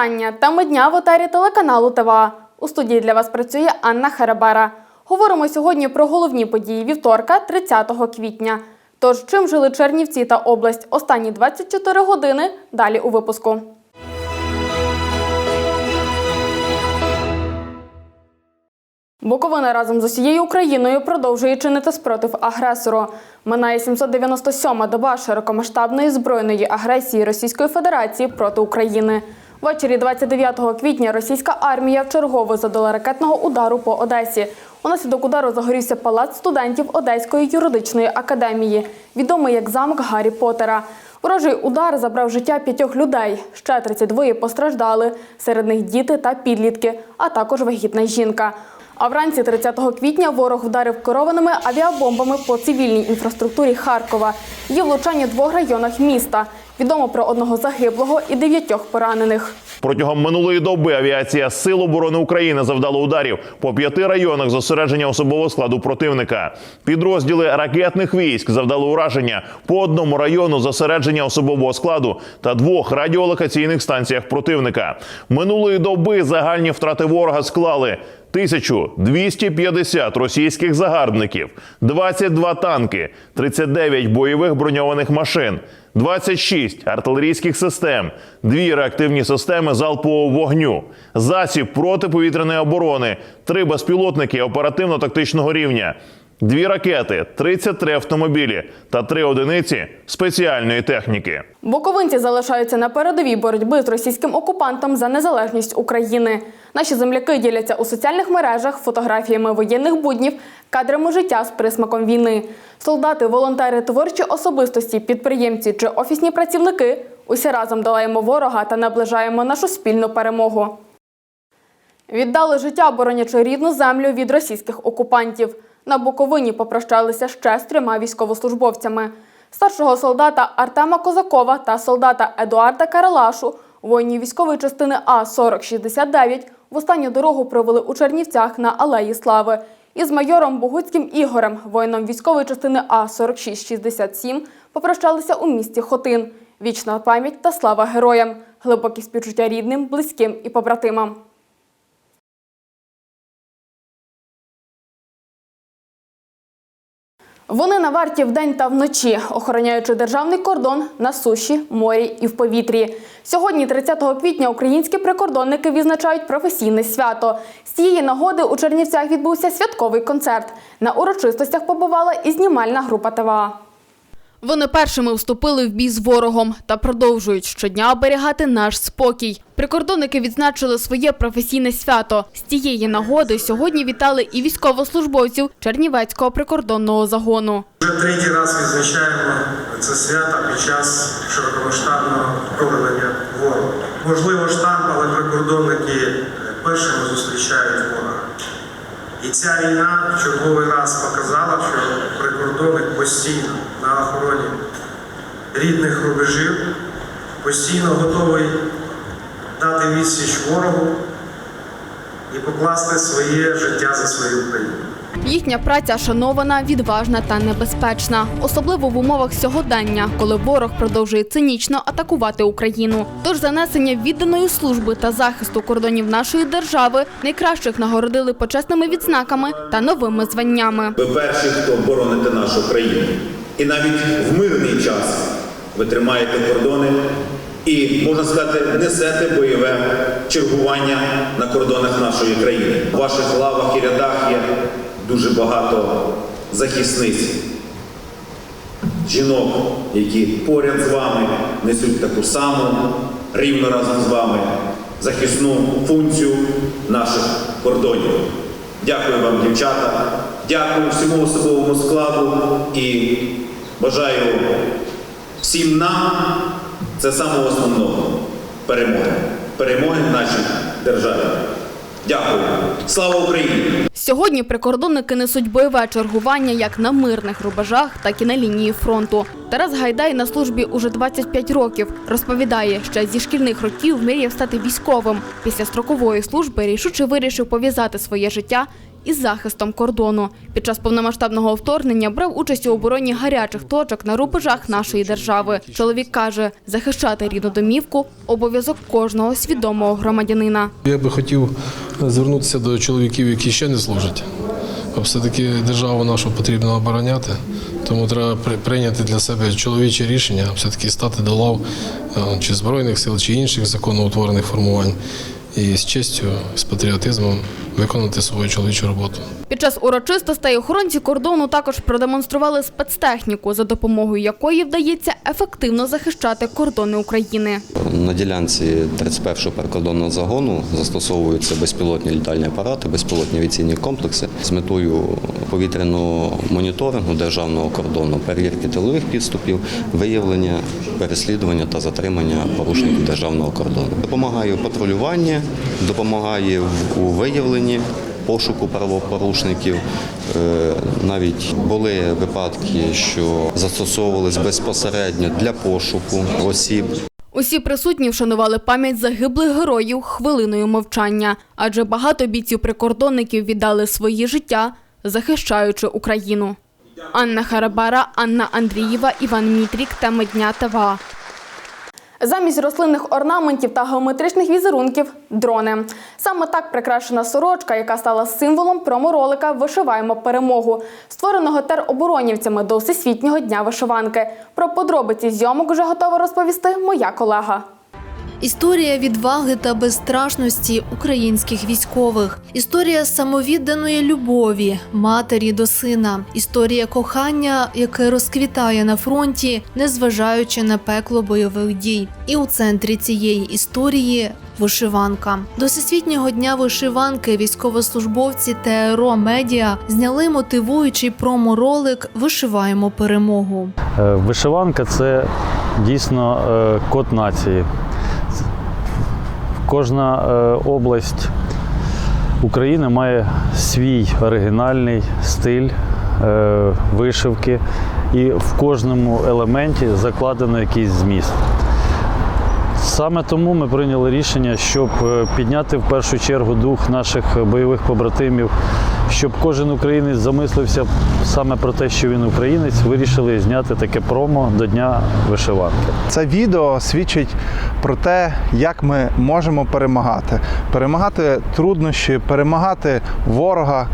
Вітання. Теми дня в етері телеканалу ТВА. У студії для вас працює Анна Харабара. Говоримо сьогодні про головні події вівторка, 30 квітня. Тож, чим жили Чернівці та область останні 24 години? Далі у випуску. Буковина разом з усією Україною продовжує чинити спротив агресору. Минає 797-ма доба широкомасштабної збройної агресії Російської Федерації проти України. Ввечері 29 квітня російська армія вчергово задала ракетного удару по Одесі. Унаслідок удару загорівся палац студентів Одеської юридичної академії, відомий як замок Гаррі Поттера. Ворожий удар забрав життя п'ятьох людей. Ще 32 постраждали. Серед них діти та підлітки, а також вагітна жінка. А вранці 30 квітня ворог вдарив керованими авіабомбами по цивільній інфраструктурі Харкова. Є влучання в двох районах міста. Відомо про одного загиблого і дев'ятьох поранених. Протягом минулої доби авіація Сил оборони України завдала ударів по п'яти районах зосередження особового складу противника. Підрозділи ракетних військ завдали ураження по одному району зосередження особового складу та двох радіолокаційних станціях противника. Минулої доби загальні втрати ворога склали 1250 російських загарбників, 22 танки, 39 бойових броньованих машин, 26 артилерійських систем, дві реактивні системи залпового вогню, засіб протиповітряної оборони, три безпілотники оперативно-тактичного рівня. Дві ракети, 33 автомобілі та три одиниці спеціальної техніки. Буковинці залишаються на передовій боротьби з російським окупантом за незалежність України. Наші земляки діляться у соціальних мережах фотографіями воєнних буднів, кадрами життя з присмаком війни. Солдати, волонтери, творчі особистості, підприємці чи офісні працівники усі разом долаємо ворога та наближаємо нашу спільну перемогу. Віддали життя, боронячи рідну землю від російських окупантів. На Буковині попрощалися ще з трьома військовослужбовцями. Старшого солдата Артема Козакова та солдата Едуарда Каралашу, воїнів військової частини А-4069, в останню дорогу провели у Чернівцях на Алеї Слави. Із майором Богуцьким Ігорем, воїном військової частини А-4667, попрощалися у місті Хотин. Вічна пам'ять та слава героям, глибокі співчуття рідним, близьким і побратимам. Вони на варті вдень та вночі, охороняючи державний кордон на суші, морі і в повітрі. Сьогодні, 30 квітня, українські прикордонники відзначають професійне свято. З цієї нагоди у Чернівцях відбувся святковий концерт. На урочистостях побувала і знімальна група ТВА. Вони першими вступили в бій з ворогом та продовжують щодня оберігати наш спокій. Прикордонники відзначили своє професійне свято. З цієї нагоди сьогодні вітали і військовослужбовців Чернівецького прикордонного загону. Вже третій раз відзначаємо це свято під час широкомасштабного вторгнення ворога. Можливо, штамп, але прикордонники першими зустрічають ворога. І ця війна в черговий раз показала, що прикордонник постійно на охороні рідних рубежів, постійно готовий дати відсіч ворогу і покласти своє життя за свою Україну. Їхня праця шанована, відважна та небезпечна, особливо в умовах сьогодення, коли ворог продовжує цинічно атакувати Україну. Тож занесення відданої служби та захисту кордонів нашої держави найкращих нагородили почесними відзнаками та новими званнями. Ви перші, хто бороните нашу країну. І навіть в мирний час ви тримаєте кордони і, можна сказати, несете бойове чергування на кордонах нашої країни. У ваших лавах і рядах є дуже багато захисниць, жінок, які поряд з вами несуть таку саму рівно разом з вами захисну функцію наших кордонів. Дякую вам, дівчата. Дякую всьому особовому складу і бажаю всім нам це самого основного перемоги. Перемоги в нашій державі. Дякую. Слава Україні! Сьогодні прикордонники несуть бойове чергування як на мирних рубежах, так і на лінії фронту. Тарас Гайдай на службі уже 25 років. Розповідає, що зі шкільних років мріяв стати військовим. Після строкової служби рішуче вирішив пов'язати своє життя із захистом кордону. Під час повномасштабного вторгнення брав участь у обороні гарячих точок на рубежах нашої держави. Чоловік каже, захищати рідну домівку обов'язок кожного свідомого громадянина. Я би хотів звернутися до чоловіків, які ще не служать. Все-таки державу нашу потрібно обороняти, тому треба при- прийняти для себе чоловіче рішення, все-таки стати до лав е, чи Збройних сил, чи інших законоутворених формувань. І з честю, з патріотизмом виконати свою чоловічу роботу. Під час урочистостей охоронці кордону також продемонстрували спецтехніку, за допомогою якої вдається ефективно захищати кордони України. На ділянці 31-го прикордонного загону застосовуються безпілотні літальні апарати, безпілотні авіаційні комплекси з метою повітряного моніторингу державного кордону, перевірки тилових підступів, виявлення, переслідування та затримання порушників державного кордону. Допомагає у патрулюванні, допомагає у виявленні. Пошуку правопорушників Е, навіть були випадки, що застосовувались безпосередньо для пошуку осіб, Усі присутні вшанували пам'ять загиблих героїв хвилиною мовчання, адже багато бійців-прикордонників віддали свої життя, захищаючи Україну. Анна Харабара, Анна Андрієва, Іван Мітрік та Медня ТВА. Замість рослинних орнаментів та геометричних візерунків дрони. Саме так прикрашена сорочка, яка стала символом проморолика Вишиваємо перемогу, створеного тероборонівцями до Всесвітнього дня вишиванки. Про подробиці зйомок вже готова розповісти моя колега. Історія відваги та безстрашності українських військових, історія самовідданої любові матері до сина, історія кохання, яке розквітає на фронті, незважаючи на пекло бойових дій. І у центрі цієї історії вишиванка. До всесвітнього дня вишиванки військовослужбовці ТРО Медіа зняли мотивуючий промо-ролик Вишиваємо перемогу. Е, Вишиванка це дійсно е, код нації. Кожна е, область України має свій оригінальний стиль вишивки, і в кожному елементі закладено якийсь зміст. Саме тому ми прийняли рішення, щоб е, підняти в першу чергу дух наших бойових побратимів, щоб кожен українець замислився саме про те, що він українець, вирішили зняти таке промо до Дня вишиванки. Це відео свідчить про те, як ми можемо перемагати, перемагати труднощі, перемагати ворога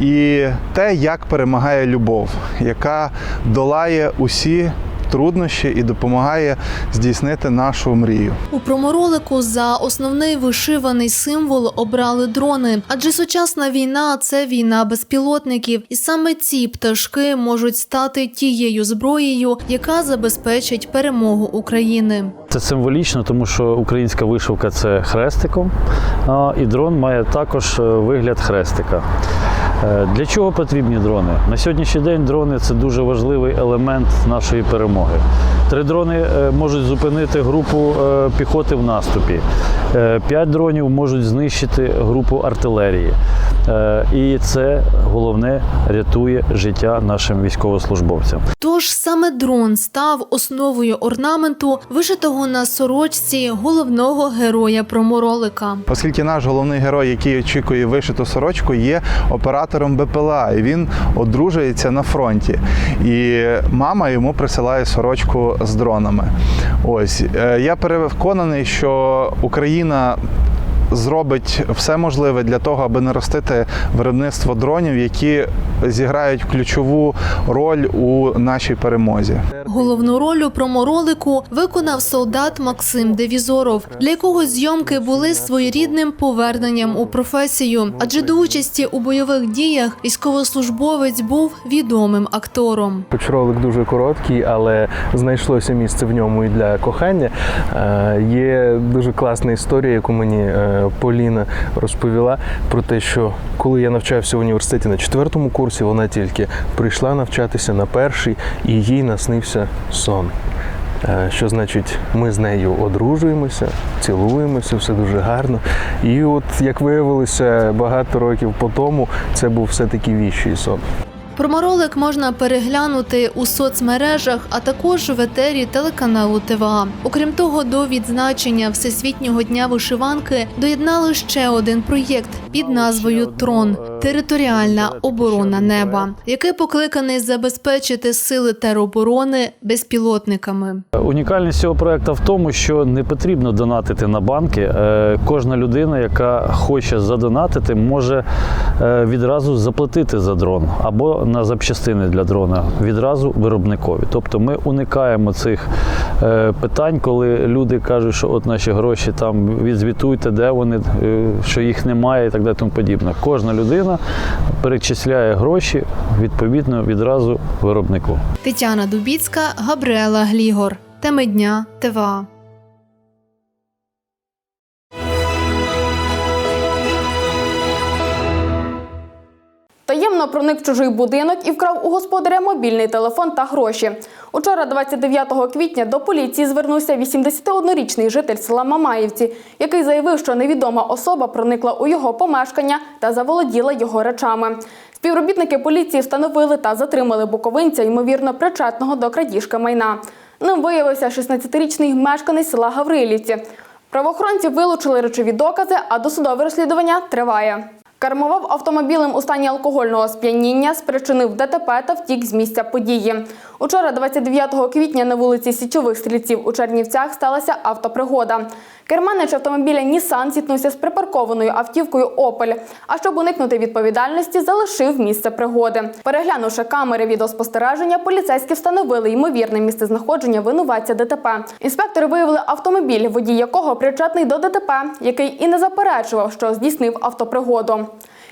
і те, як перемагає любов, яка долає усі труднощі і допомагає здійснити нашу мрію. У проморолику за основний вишиваний символ обрали дрони, адже сучасна війна це війна безпілотників, і саме ці пташки можуть стати тією зброєю, яка забезпечить перемогу України. Це символічно, тому що українська вишивка це хрестиком, і дрон має також е, вигляд хрестика. Е, Для чого потрібні дрони? На сьогоднішній день дрони це дуже важливий елемент нашої перемоги. Три дрони е, можуть зупинити групу е, піхоти в наступі. П'ять дронів можуть знищити групу артилерії. Е, І це головне рятує життя нашим військовослужбовцям. Тож саме дрон став основою орнаменту, вишитого на сорочці головного героя проморолика. Оскільки наш головний герой, який очікує вишиту сорочку, є оператором БПЛА, і він одружується на фронті. І мама йому присилає сорочку з дронами. Ось Е, я переконаний, що Україна. Зробить все можливе для того, аби наростити виробництво дронів, які зіграють ключову роль у нашій перемозі. Головну роль у проморолику виконав солдат Максим Девізоров, для якого зйомки були своєрідним поверненням у професію, адже до участі у бойових діях військовослужбовець був відомим актором. Хоч ролик дуже короткий, але знайшлося місце в ньому і для кохання. Е, Є дуже класна історія, яку мені е, Поліна розповіла про те, що коли я навчався в університеті на четвертому курсі, вона тільки прийшла навчатися на перший, і їй наснився сон. Е, Що значить, ми з нею одружуємося, цілуємося, все дуже гарно. І от як виявилося багато років по тому, це був все-таки віщий сон. Про ролик можна переглянути у соцмережах, а також в етері телеканалу ТВА. Окрім того, до відзначення Всесвітнього дня вишиванки доєднали ще один проєкт під назвою Трон територіальна оборона неба, який покликаний забезпечити сили тероборони безпілотниками. Унікальність цього проекту в тому, що не потрібно донатити на банки. Е, Кожна людина, яка хоче задонатити, може е, відразу заплатити за дрон або на запчастини для дрона відразу виробникові. Тобто ми уникаємо цих е, питань, коли люди кажуть, що от наші гроші там відзвітуйте, де вони, е, що їх немає і так далі. Тому подібне. Кожна людина перечисляє гроші відповідно відразу виробнику. Тетяна Дубіцька, Габриела Глігор. Теми дня ТВА. Таємно проник в чужий будинок і вкрав у господаря мобільний телефон та гроші. Учора, 29 квітня, до поліції звернувся 81-річний житель села Мамаївці, який заявив, що невідома особа проникла у його помешкання та заволоділа його речами. Співробітники поліції встановили та затримали буковинця, ймовірно, причетного до крадіжки майна. Ним виявився 16-річний мешканець села Гаврилівці. Правоохоронці вилучили речові докази, а досудове розслідування триває. Кермував автомобілем у стані алкогольного сп'яніння, спричинив ДТП та втік з місця події. Учора, 29 квітня, на вулиці Січових стрільців у Чернівцях сталася автопригода. Керманич автомобіля Нісан зіткнувся з припаркованою автівкою Опель. А щоб уникнути відповідальності, залишив місце пригоди. Переглянувши камери відеоспостереження, поліцейські встановили ймовірне місце знаходження винуватця ДТП. Інспектори виявили автомобіль, водій якого причетний до ДТП, який і не заперечував, що здійснив автопригоду.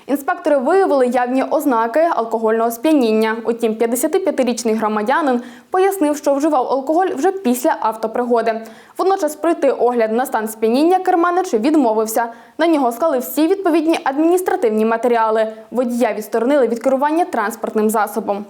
Інспектори виявили явні ознаки алкогольного сп'яніння. Утім, 55-річний громадянин пояснив, що вживав алкоголь вже після автопригоди. Водночас пройти огляд на стан сп'яніння керманич відмовився. На нього склали всі відповідні адміністративні матеріали. Водія відсторонили від керування транспортним засобом.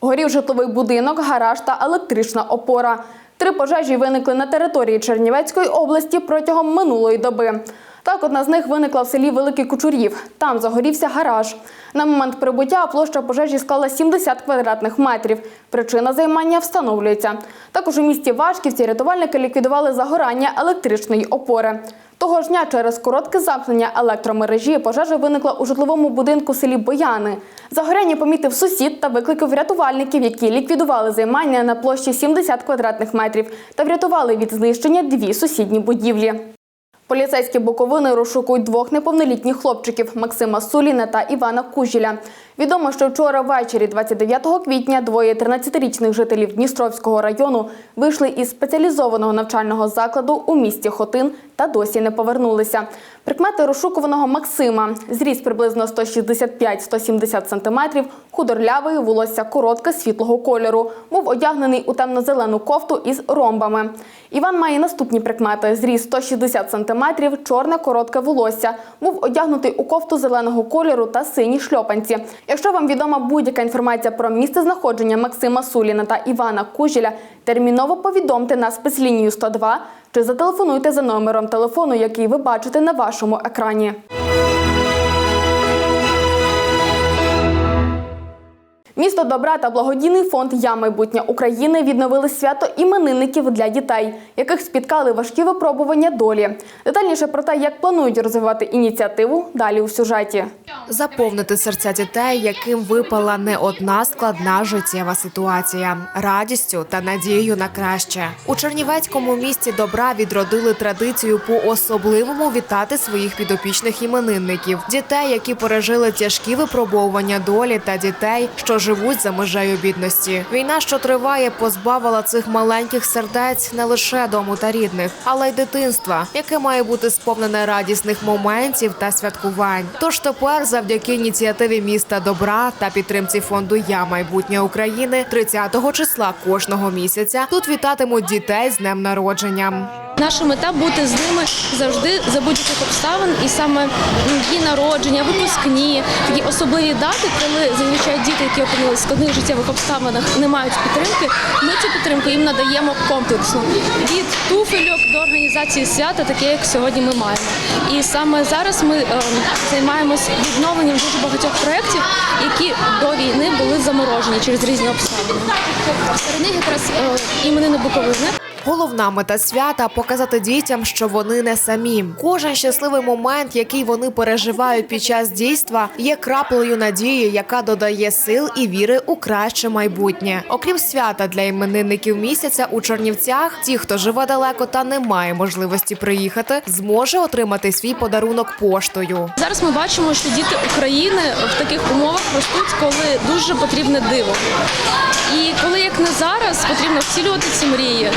Горів житловий будинок, гараж та електрична опора. Три пожежі виникли на території Чернівецької області протягом минулої доби. Так, одна з них виникла в селі Великий Кучурів. Там загорівся гараж. На момент прибуття площа пожежі склала 70 квадратних метрів. Причина займання встановлюється. Також у місті Вашківці рятувальники ліквідували загорання електричної опори. Того ж дня через коротке замкнення електромережі пожежа виникла у житловому будинку селі Бояни. Загоряння помітив сусід та викликав рятувальників, які ліквідували займання на площі 70 квадратних метрів та врятували від знищення дві сусідні будівлі. Поліцейські боковини розшукують двох неповнолітніх хлопчиків Максима Суліна та Івана Кужіля. Відомо, що вчора ввечері, 29 квітня, двоє 13-річних жителів Дністровського району вийшли із спеціалізованого навчального закладу у місті Хотин та досі не повернулися. Прикмети розшукуваного Максима зріст приблизно 165-170 см, худорлявий, волосся коротке, світлого кольору. Був одягнений у темно-зелену кофту із ромбами. Іван має наступні прикмети: зріст 160 см, чорне коротке волосся. Був одягнутий у кофту зеленого кольору та сині шльопанці. Якщо вам відома будь-яка інформація про місце знаходження Максима Суліна та Івана Кужіля, терміново повідомте на спецлінію 102 чи зателефонуйте за номером телефону, який ви бачите на вашому екрані. Місто добра та благодійний фонд Я майбутнє України відновили свято іменинників для дітей, яких спіткали важкі випробування долі. Детальніше про те, як планують розвивати ініціативу, далі у сюжеті. Заповнити серця дітей, яким випала не одна складна життєва ситуація, радістю та надією на краще. У Чернівецькому місті добра відродили традицію по особливому вітати своїх підопічних іменинників, дітей, які пережили тяжкі випробовування долі, та дітей, що живуть за межею бідності. Війна, що триває, позбавила цих маленьких сердець не лише дому та рідних, але й дитинства, яке має бути сповнене радісних моментів та святкувань. Тож тепер, завдяки ініціативі міста добра та підтримці фонду Я майбутнє України, 30 числа кожного місяця тут вітатимуть дітей з днем народження. Наша мета бути з ними завжди за будь-яких обставин, і саме дні народження, випускні, такі особливі дати, коли зазвичай діти, які опинилися в складних життєвих обставинах, не мають підтримки. Ми цю підтримку їм надаємо комплексно від туфельок до організації свята, таке як сьогодні ми маємо. І саме зараз ми е, займаємось відновленням дуже багатьох проєктів, які до війни були заморожені через різні обставини. Серед них якраз е, іменини Буковини. Головна мета свята показати дітям, що вони не самі. Кожен щасливий момент, який вони переживають під час дійства, є краплею надії, яка додає сил і віри у краще майбутнє. Окрім свята для іменинників місяця у Чернівцях, ті, хто живе далеко та не має можливості приїхати, зможе отримати свій подарунок поштою. Зараз ми бачимо, що діти України в таких умовах ростуть, коли дуже потрібне диво. І коли як не зараз потрібно втілювати ці мрії,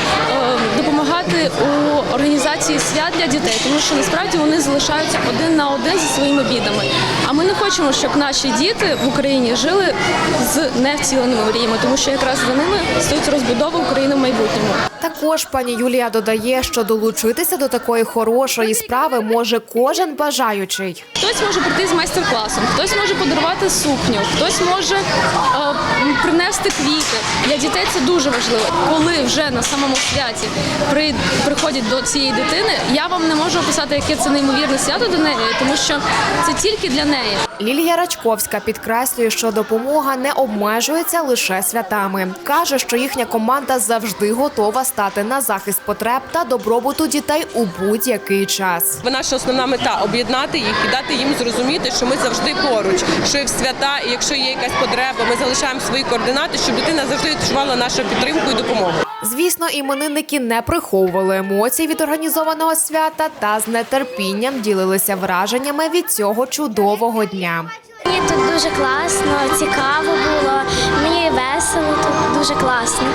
допомагати у організації свят для дітей, тому що насправді вони залишаються один на один зі своїми бідами. А ми не хочемо, щоб наші діти в Україні жили з невтіленими мріями, тому що якраз за ними стоїть розбудова України в майбутньому. Також пані Юлія додає, що долучитися до такої хорошої справи може кожен бажаючий. Хтось може прийти з майстер-класом, хтось може подарувати сукню, хтось може е, принести квіти. Для дітей це дуже важливо. Коли вже на самому святі при, приходять до цієї дитини, я вам не можу описати, яке це неймовірне свято до неї, тому що це тільки для неї. Лілія Рачковська підкреслює, що допомога не обмежується лише святами. каже, що їхня команда завжди готова стати на захист потреб та добробуту дітей у будь-який час. Наша основна мета об'єднати їх і дати їм зрозуміти, що ми завжди поруч, що і в свята, і якщо є якась потреба, ми залишаємо свої координати, щоб дитина завжди відчувала нашу підтримку і допомогу. Звісно, іменинники не приховували емоцій від організованого свята та з нетерпінням ділилися враженнями від цього чудового дня. Мені тут дуже класно, цікаво було. Мені весело тут дуже класно.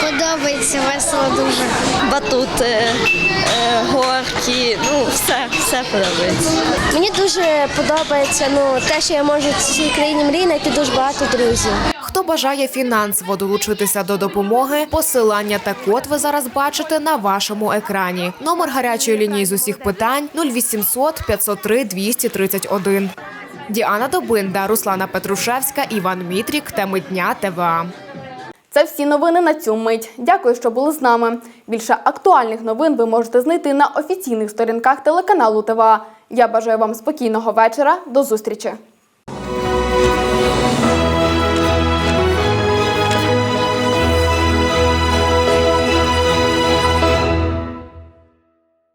Подобається весело дуже. батути, е, горки, ну все, все подобається. Мені дуже подобається ну те, що я можу в цій країні мрії знайти дуже багато друзів. Хто бажає фінансово долучитися до допомоги, посилання та код ви зараз бачите на вашому екрані. Номер гарячої лінії з усіх питань 0800 503 231. Діана Добинда, Руслана Петрушевська, Іван Мітрік. Теми дня ТВА. Це всі новини на цю мить. Дякую, що були з нами. Більше актуальних новин ви можете знайти на офіційних сторінках телеканалу ТВА. Я бажаю вам спокійного вечора. До зустрічі.